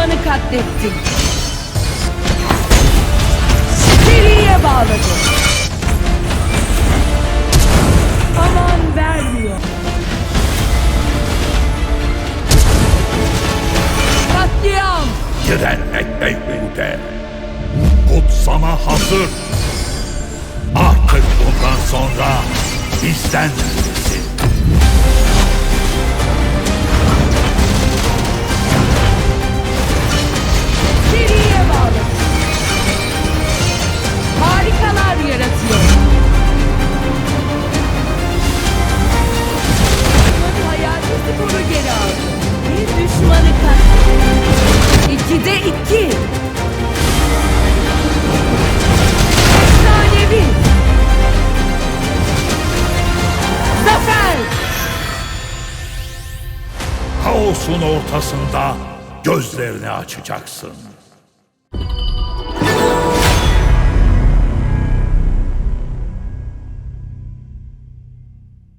düşmanı katlettin. Seriye bağladı. Aman vermiyor. Katliam. Direnmek Beyhude. Kutsama hazır. Artık bundan sonra bizden Kaosun ortasında gözlerini açacaksın.